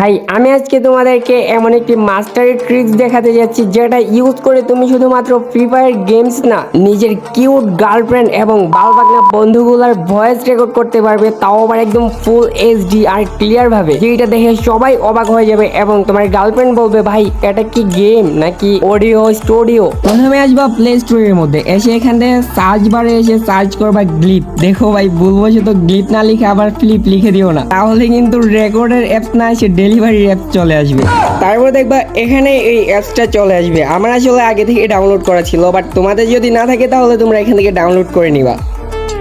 ভাই, আমি আজকে তোমাদেরকে এমন একটি মাস্টারি ট্রিক্স দেখাতে যাচ্ছি, যেটা ইউজ করে তুমি শুধুমাত্র ফ্রি ফায়ার গেমস না, নিজের কিউট গার্লফ্রেন্ড এবং বালবাগনা বন্ধুগুলার ভয়েস রেকর্ড করতে পারবে, তাও আবার একদম ফুল এইচডি আর ক্লিয়ার ভাবে। যেটা দেখে সবাই অবাক হয়ে যাবে এবং তোমার গার্লফ্রেন্ড বলবে, ভাই, এটা কি গেম নাকি অডিও স্টুডিও প্রথমে আসবা প্লে স্টোরের মধ্যে। এসে এখান থেকে সার্চ বারে এসে সার্চ করবা গ্লিপ দেখো ভাই ভুলবো সে তো গ্লিপ না লিখে আবার ফ্লিপ লিখে দিও না। তাহলে কিন্তু রেকর্ডের অ্যাপস না এসে ডেলিভারি অ্যাপ চলে আসবে। তারপর দেখবা এখানে এই অ্যাপসটা চলে আসবে। আমার আসলে আগে থেকে ডাউনলোড করা ছিল বাট তোমাদের যদি না থাকে তাহলে তোমরা এখান থেকে ডাউনলোড করে নিবা।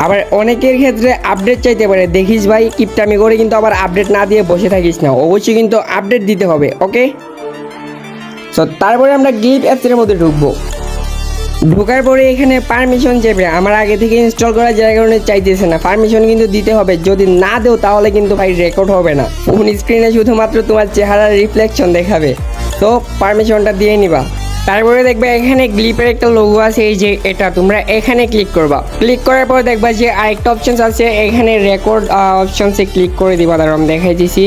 আবার অনেকের ক্ষেত্রে আপডেট চাইতে পারে। দেখিস ভাই, কিপটামি করে কিন্তু আবার আপডেট না দিয়ে বসে থাকিস না। অবশ্যই কিন্তু আপডেট দিতে হবে ওকে সো তারপরে আমরা গ্লিপ অ্যাপসের মধ্যে ঢুকবো। ঢোকার পরে এখানে পারমিশন চাইবে। আমার আগে থেকে ইনস্টল করা যার কারণে চাইতেছে না। পারমিশন কিন্তু দিতে হবে। যদি না দেও তাহলে কিন্তু ভাই রেকর্ড হবে না। ফোন স্ক্রিনে শুধুমাত্র তোমার চেহারার রিফ্লেকশন দেখাবে। তো পারমিশনটা দিয়ে নিবা। তারপরে দেখবা এখানে গ্লিপের একটা লোগো আছে, এই যে এটা। তোমরা এখানে ক্লিক করবা। ক্লিক করার পর দেখবা যে আরেকটা অপশনস আছে। এখানে রেকর্ড অপশনসে ক্লিক করে দিবা। দাঁড়াম দেখাই দিছি।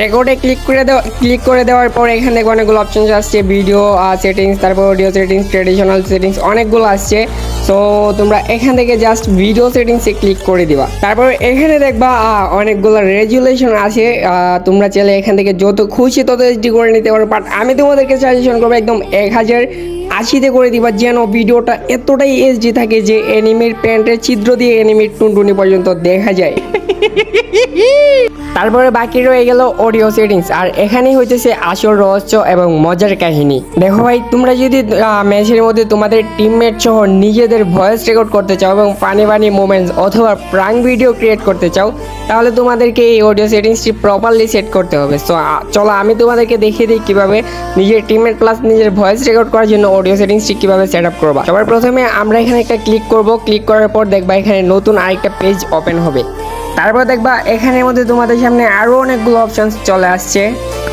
রেকর্ডে ক্লিক করে দেওয়া ক্লিক করে দেওয়ার পর এখানে দেখো অনেকগুলো অপশনস আসছে। ভিডিও সেটিংস তারপর অডিও সেটিংস ট্রেডিশনাল সেটিংস অনেকগুলো আসছে। সো তোমরা এখান থেকে জাস্ট ভিডিও সেটিংসে ক্লিক করে দিবা। তারপর এখানে দেখবা অনেকগুলা রেজুলেশন আছে। তোমরা চাইলে এখান থেকে যত খুশি তত এইচডি করে নিতে পারো। বাট আমি তোমাদেরকে সাজেশন করব, একদম এক হাজার আশিতে করে দিবা, যেন ভিডিওটা এতটাই এইচডি থাকে যে এনিমির প্যান্টের ছিদ্র দিয়ে এনিমির টুনটুনি পর্যন্ত দেখা যায়। তারপরে বাকি রয়ে গেল অডিও সেটিংস আর এখানেই হইতেছে আসল রহস্য এবং মজার কাহিনী। দেখো ভাই, তোমরা যদি ম্যাচের মধ্যে তোমাদের টিমমেট সহ নিজেদের ভয়েস রেকর্ড করতে চাও এবং পানি ফানি মোমেন্টস অথবা প্রাং ভিডিও ক্রিয়েট করতে চাও, তাহলে তোমাদেরকে এই অডিও সেটিংসটি প্রপারলি সেট করতে হবে। সো চলো আমি তোমাদেরকে দেখিয়ে দিই কীভাবে নিজের টিমমেট প্লাস নিজের ভয়েস রেকর্ড করার জন্য অডিও সেটিংসটি কীভাবে সেট আপ করবা। সবার প্রথমে আমরা এখানে একটা ক্লিক করব। ক্লিক করার পর দেখবা এখানে নতুন আরেকটা পেজ ওপেন হবে। তারপর দেখবা এখানের মধ্যে তোমাদের সামনে আরও অনেকগুলো অপশনস চলে আসছে।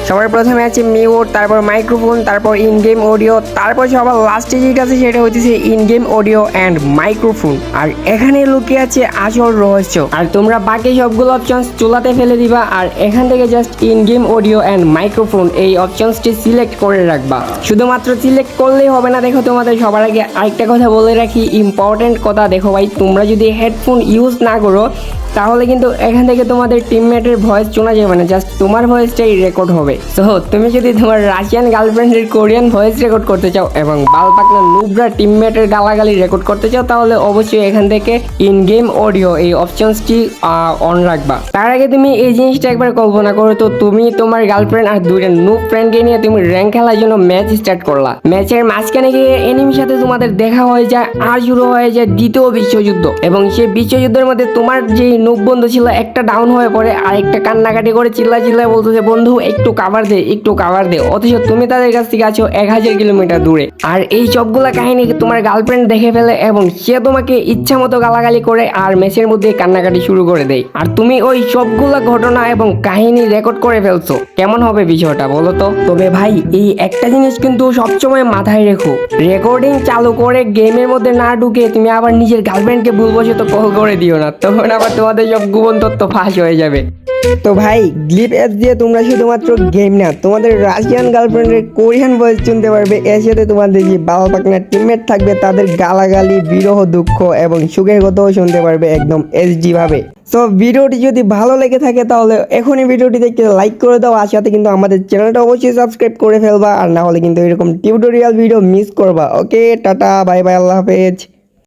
সবার প্রথমে আছে মিউট তারপর মাইক্রোফোন তারপর ইন গেম অডিও তারপর সবার লাস্টে যেটা আছে সেটা হচ্ছে in game audio and microphone আর এখানে লুকিয়ে আছে আসল রহস্য। আর তোমরা বাকি সবগুলো অপশনস চুলাতে ফেলে দিবা আর এখান থেকে just in game audio and microphone এই অপশনসটি সিলেক্ট করে রাখবা। শুধুমাত্র সিলেক্ট করলেই হবে না, দেখো তোমাদের সবার আগে আরেকটা কথা বলে রাখি। ইম্পর্টেন্ট কথা, দেখো ভাই, তোমরা যদি হেডফোন ইউজ না করো তাহলে কিন্তু এখান থেকে তোমাদের টিমমেটের ভয়েস শোনা যাবে না জাস্ট তোমার ভয়েসটাই রেকর্ড হবে। সো তুমি যদি তোমার রাশিয়ান গার্লফ্রেন্ডের কোরিয়ান ভয়েস রেকর্ড করতে চাও এবং বালপাকনা নুবরা টিমমেটের গালাগালি রেকর্ড করতে চাও, তাহলে অবশ্যই এখান থেকে ইন গেম অডিও এই অপশনসটি অন রাখবা। তার আগে তুমি এই জিনিসটা একবার কল্পনা করো, তো তুমি তোমার গার্লফ্রেন্ড আর দুইটা নুব ফ্রেন্ডকে নিয়ে তুমি র্যাঙ্ক খেলার জন্য ম্যাচ স্টার্ট করলা। ম্যাচের মাঝখানে গিয়ে এনিমির সাথে তোমাদের দেখা হয়ে যায়, আর শুরু হয়ে যায় দ্বিতীয় বিশ্বযুদ্ধ। এবং সেই বিশ্বযুদ্ধের মধ্যে তোমার যে নুব বন্ধু ছিল, একটা ডাউন হয়ে পড়ে আর একটা কান্নাকাটি করে চিল্লা চিল্লা বলতেছে, বন্ধু, একটু কাভার দে, একটু কাভার দে। অথচ তুমি তাদের কাছ থেকে আছো এক হাজার কিলোমিটার দূরে। আর এই সবগুলা কাহিনী তোমার গার্লফ্রেন্ড দেখে ফেলে এবং সে তোমাকে ইচ্ছা মতো গালাগালি করে আর ম্যাচের মধ্যে কান্নাকাটি শুরু করে দেয়। আর তুমি ওই সবগুলা ঘটনা এবং কাহিনী রেকর্ড করে ফেলছো। কেমন হবে বিষয়টা বলো তো? তবে ভাই, এই একটা জিনিস কিন্তু সবসময় মাথায় রেখো। রেকর্ডিং চালু করে গেমের মধ্যে না ঢুকে তুমি আবার নিজের গার্লফ্রেন্ডকে ভুলবো তো কল করে দিও না। তখন আবার তোমাদের সব গোপন তথ্য ফাঁস হয়ে যাবে। তো ভাই গ্লিপ অ্যাপ দিয়ে তোমরা শুধুমাত্র গেম না তোমাদের রাশিয়ান গার্লফ্রেন্ডের কোরিয়ান ভয়েস শুনতে পারবে। সাথে তোমাদের যে বাবা পাকনার টিমমেট থাকবে, তাদের গালাগালি, বিরহ দুঃখ এবং সুখের কথাও শুনতে পারবে একদম এইচডি ভাবে। সো ভিডিওটি যদি ভালো লেগে থাকে তাহলে এখনই ভিডিওটি দেখতে লাইক করে দাও। আর সাথে কিন্তু আমাদের চ্যানেলটা অবশ্যই সাবস্ক্রাইব করে ফেলবা। আর না হলে কিন্তু এরকম টিউটোরিয়াল ভিডিও মিস করবা। ওকে টাটা বাই বাই আল্লাহ হাফেজ।